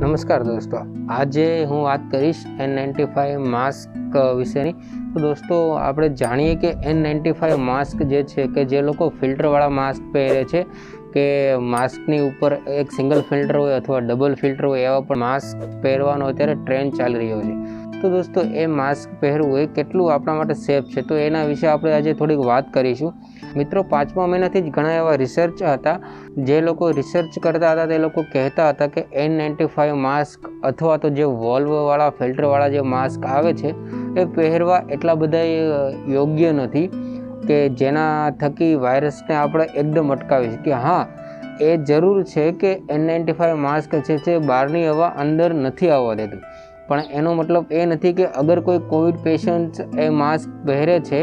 નમસ્કાર દોસ્તો. આજે હું વાત કરીશ એન નાઇન્ટી ફાઇવ માસ્ક વિશેની. તો દોસ્તો, આપણે જાણીએ કે એન નાઇન્ટી ફાઇવ માસ્ક જે છે કે જે લોકો ફિલ્ટરવાળા માસ્ક પહેરે છે, કે માસ્કની ઉપર એક સિંગલ ફિલ્ટર હોય અથવા ડબલ ફિલ્ટર હોય એવા પણ માસ્ક પહેરવાનો અત્યારે ટ્રેન્ડ ચાલી રહ્યો છે. તો દોસ્તો, એ માસ્ક પહેરવું એ કેટલું આપણા માટે સેફ છે? તો એના વિશે આપણે આજે થોડીક વાત કરીશું. મિત્રો, પાંચમા મહિનાથી જ ઘણા એવા રિસર્ચ હતા. જે લોકો રિસર્ચ કરતા હતા, તે લોકો કહેતા હતા કે એન નાઇન્ટી ફાઇવ માસ્ક અથવા તો જે વોલ્વવાળા, ફિલ્ટરવાળા જે માસ્ક આવે છે, એ પહેરવા એટલા બધા યોગ્ય નથી કે જેના થકી વાયરસને આપણે એકદમ અટકાવી શકીએ. હા, એ જરૂર છે કે એન નાઇન્ટી ફાઇવ માસ્ક છે તે બહારની હવા અંદર નથી આવવા દેતું. પણ એનો મતલબ એ નથી કે અગર કોઈ કોવિડ પેશન્ટ એ માસ્ક પહેરે છે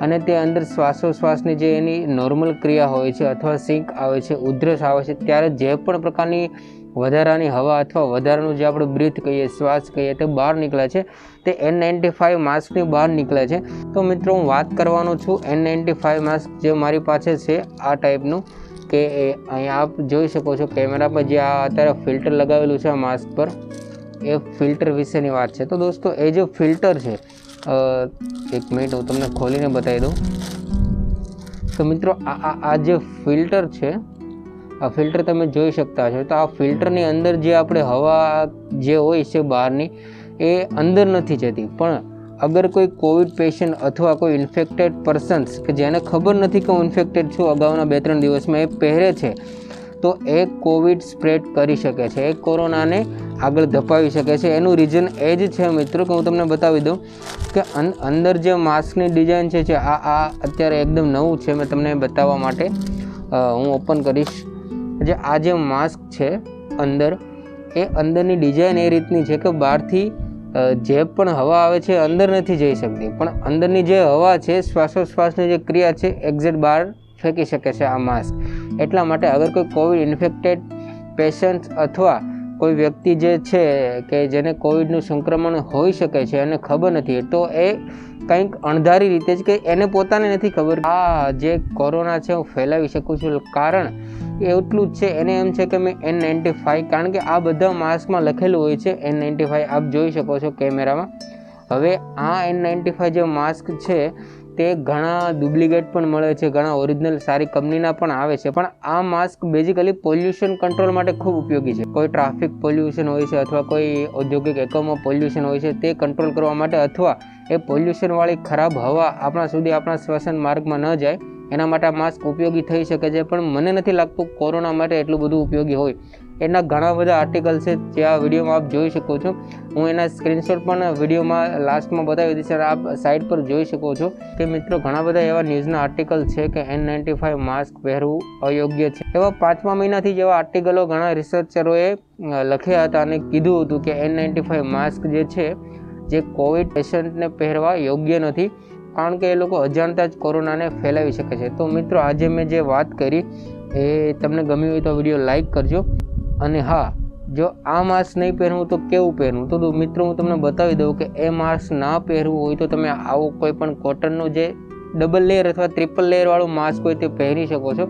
અને તે અંદર શ્વાસોશ્વાસની જે એની નોર્મલ ક્રિયા હોય છે અથવા સિંક આવે છે, ઉધરસ આવે છે, ત્યારે જે પણ પ્રકારની વધારાની હવા અથવા વધારાનું જે આપણે બ્રીથ કહીએ, શ્વાસ કહીએ તે બહાર નીકળે છે, તે એન નાઇન્ટી ફાઇવ માસ્કની બહાર નીકળે છે. તો મિત્રો, હું વાત કરવાનો છું એન નાઇન્ટી ફાઇવ માસ્ક જે મારી પાસે છે આ ટાઈપનું કે અહીંયા આપ જોઈ શકો છો કેમેરા પર જે આ અત્યારે ફિલ્ટર લગાવેલું છે આ માસ્ક પર. એ ફિલ્ટર વિશેની વાત છે. તો દોસ્તો, એ જે ફિલ્ટર છે એક મિનિટ હું તમને ખોલીને બતાવી દઉં. તો મિત્રો, આ આ જે ફિલ્ટર છે, આ ફિલ્ટર તમે જોઈ શકતા છો તો આ ફિલ્ટરની અંદર જે આપણે હવા જે હોય છે બહારની, એ અંદર નથી જતી. પણ અગર કોઈ કોવિડ પેશન્ટ અથવા કોઈ ઇન્ફેક્ટેડ પર્સન્સ કે જેને ખબર નથી કે હું ઇન્ફેક્ટેડ છું, અગાઉના બે ત્રણ દિવસમાં એ પહેરે છે તો એ કોવિડ સ્પ્રેડ કરી શકે છે, એ કોરોનાને આગળ ધપાવી શકે છે. એનું રીઝન એ જ છે મિત્રો કે હું તમને બતાવી દઉં કે અંદર જે માસ્કની ડિઝાઇન છે આ આ અત્યારે એકદમ નવું છે મેં તમને બતાવવા માટે. હું ઓપન કરીશ. જે આ જે માસ્ક છે અંદર, એ અંદરની ડિઝાઇન એ રીતની છે કે બહારથી જે પણ હવા આવે છે અંદર નથી જઈ શકતી. પણ અંદરની જે હવા છે, શ્વાસોશ્વાસની જે ક્રિયા છે એક્ઝેક્ટ બહાર ફેંકી શકે છે આ માસ્ક. એટલા માટે અગર કોઈ કોવિડ ઇન્ફેક્ટેડ પેશન્ટ અથવા કોઈ વ્યક્તિ જે છે કે જેને કોવિડનું સંક્રમણ હોઈ શકે છે અને ખબર નથી, તો એ કંઈક અણધારી રીતે જ કે એને પોતાને નથી ખબર. આ જે કોરોના છે હું ફેલાવી શકું છું, કારણ એટલું જ છે, એને એમ છે કે મેં એન નાઇન્ટી ફાઇવ કારણ કે આ બધા માસ્કમાં લખેલું હોય છે એન નાઇન્ટી ફાઇવ આપ જોઈ શકો છો કેમેરામાં. હવે આ એન નાઇન્ટી ફાઇવ જે માસ્ક છે તે ઘણા ડુપ્લિકેટ પણ મળે છે, ઘણા ઓરિજિનલ સારી કંપનીના પણ આવે છે, પણ આ માસ્ક બેઝિકલી પોલ્યુશન કંટ્રોલ માટે ખૂબ ઉપયોગી છે. કોઈ ટ્રાફિક પોલ્યુશન હોય છે અથવા કોઈ ઔદ્યોગિક એકમો પોલ્યુશન હોય છે, તે કંટ્રોલ કરવા માટે અથવા એ પોલ્યુશનવાળી ખરાબ હવા આપણા સુધી આપણા શ્વસન માર્ગમાં ન જાય એના માટે માસ્ક ઉપયોગી થઈ શકે છે, પણ મને નથી લાગતું કોરોના માટે એટલું બધું ઉપયોગી હોય. એના ઘણા બધા આર્ટિકલ છે, જે આ વિડીયોમાં આપ જોઈ શકો છો. હું એના સ્ક્રીનશોટ પણ વિડીયોમાં લાસ્ટમાં બતાવી દઈશ આપ સાઇટ પર જોઈ શકો છો કે મિત્રો ઘણા બધા એવા ન્યૂઝના આર્ટિકલ છે કે એન નાઇન્ટી ફાઇવ માસ્ક પહેરવું અયોગ્ય છે. એવા પાંચમા મહિનાથી જેવા આર્ટિકલો ઘણા રિસર્ચરોએ લખ્યા હતા અને કીધું હતું કે એન નાઇન્ટી ફાઇવ માસ્ક જે છે, જે કોવિડ પેશન્ટને પહેરવા યોગ્ય નથી. કારણ કે એ લોકો અજાણતા જ કોરોનાને ફેલાવી શકે છે. તો મિત્રો, આજે મેં જે વાત કરી એ તમને ગમ્યું હોય તો વીડિયો લાઇક કરજો. અને હા, જો આ માસ્ક નહીં પહેરવું તો કેવું પહેરવું? તો મિત્રો, હું તમને બતાવી દઉં કે એ માસ્ક ના પહેરવું હોય તો તમે આવું કોઈ પણ કોટનનું જે ડબલ લેયર અથવા ટ્રિપલ લેયરવાળું માસ્ક હોય તે પહેરી શકો છો.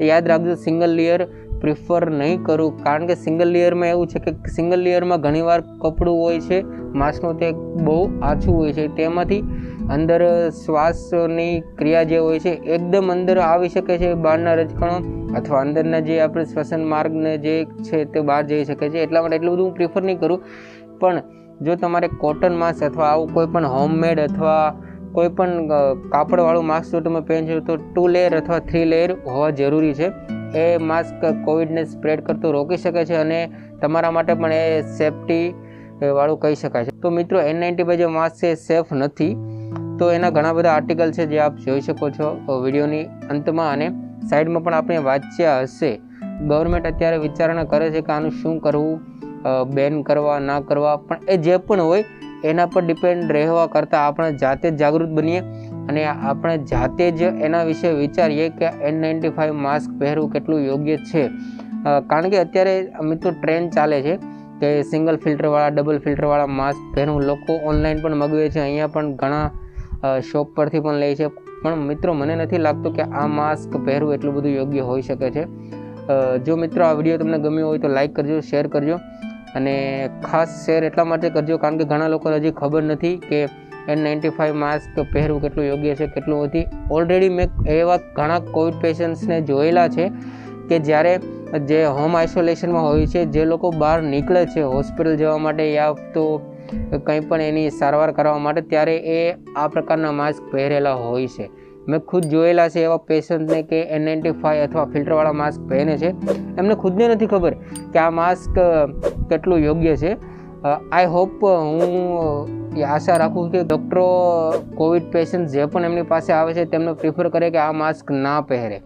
યાદ રાખજો, સિંગલ લેયર પ્રિફર નહીં કરું, કારણ કે સિંગલ લેયરમાં એવું છે કે સિંગલ લેયરમાં ઘણીવાર કપડું હોય છે, માસ્કનું તે બહુ આછું હોય છે. તેમાંથી અંદર શ્વાસની ક્રિયા જે હોય છે, એકદમ અંદર આવી શકે છે બહારના રજકણો, અથવા અંદરના જે આપણે શ્વસન માર્ગને જે છે તે બહાર જઈ શકે છે. એટલા માટે એટલું બધું હું પ્રિફર નહીં કરું. પણ જો તમારે કોટન માસ્ક અથવા આવું કોઈ પણ હોમમેડ અથવા કોઈ પણ કાપડવાળું માસ્ક જો તમે પહેરશો તો ટુ લેયર અથવા થ્રી લેયર હોવા જરૂરી છે. એ માસ્ક કોવિડને સ્પ્રેડ કરતું રોકી શકે છે અને તમારા માટે પણ એ સેફટી વાળું કહી શકાય છે. તો મિત્રો એન નાઇન્ટી જે માસ્ક છે સેફ નથી. તો એના ઘણા બધા આર્ટિકલ છે જે આપ જોઈ શકો છો વિડીયોની અંતમાં. અને સાઈડમાં પણ આપણે વાંચ્યા હશે. ગવર્મેન્ટ અત્યારે વિચારણા કરે છે કે આનું શું કરવું બેન કરવા, ના કરવા. પણ એ જે પણ હોય એના પર ડિપેન્ડ રહેવા કરતાં આપણે જાતે જ જાગૃત બનીએ અને આપણે જાતે જ એના વિશે વિચારીએ કે એન નાઇન્ટી ફાઇવ માસ્ક પહેરવું કેટલું યોગ્ય છે. કારણ કે અત્યારે મિત્રો ટ્રેન્ડ ચાલે છે કે સિંગલ ફિલ્ટરવાળા ડબલ ફિલ્ટરવાળા માસ્ક પહેરવું લોકો ઓનલાઈન પણ મગવે છે, અહીંયા પણ ઘણા શોપ પરથી પણ લે છે. પણ મિત્રો, મને નથી લાગતું કે આ માસ્ક પહેરવું એટલું બધું યોગ્ય હોઈ શકે છે. જો મિત્રો આ વીડિયો તમને ગમ્યો હોય તો લાઈક કરજો શેર કરજો. અને ખાસ શેર એટલા માટે કરજો, કારણ કે ઘણા લોકો હજી ખબર નથી કે એન નાઇન્ટી ફાઇવ માસ્ક પહેરવું કેટલું યોગ્ય છે, કેટલું નથી. ઓલરેડી મેં એવા ઘણા કોવિડ પેશન્ટ્સને જોયેલા છે કે જ્યારે જે હોમ આઇસોલેશનમાં હોય છે, જે લોકો બહાર નીકળે છે હોસ્પિટલ જવા માટે યા તો કંઈ પણ એની સારવાર કરવા માટે, ત્યારે એ આ પ્રકારના માસ્ક પહેરેલા હોય છે. મેં ખુદ જોયેલા છે એવા પેશન્ટને કે એન નાઇન્ટી ફાઇવ અથવા ફિલ્ટરવાળા માસ્ક પહેરે છે. એમને ખુદને નથી ખબર કે આ માસ્ક કેટલું યોગ્ય છે. આઈ હોપ હું એ આશા રાખું કે ડૉક્ટરો કોવિડ પેશન્ટ જે પણ એમની પાસે આવે છે, તેમને પ્રિફર કરે કે આ માસ્ક ના પહેરે.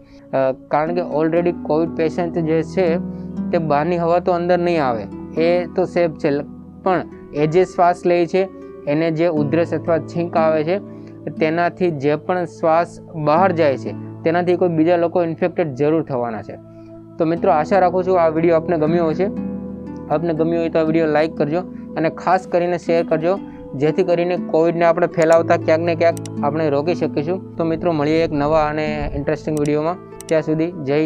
કારણ કે ઓલરેડી કોવિડ પેશન્ટ જે છે, તે બહારની હવા તો અંદર નહીં આવે. એ તો સેફ છે. પણ એ જે શ્વાસ લે છે, એને જે ઉધરસ અથવા છીંક આવે છે, તેનાથી જે પણ શ્વાસ બહાર જાય છે, તેનાથી કોઈ બીજા લોકો ઇન્ફેક્ટેડ જરૂર થવાના છે. તો મિત્રો, આશા રાખું છું આ વીડિયો આપને ગમ્યો હશે. આપને ગમ્યું હોય તો આ વીડિયો લાઇક કરજો અને ખાસ કરીને શેર કરજો. જેથી કરીને કોવિડને આપણે ફેલાવતા ક્યાંક ને ક્યાંક આપણે રોકી શકીશું. તો મિત્રો, મળીએ એક નવા અને ઇન્ટરેસ્ટિંગ વિડીયોમાં. ત્યાં સુધી જય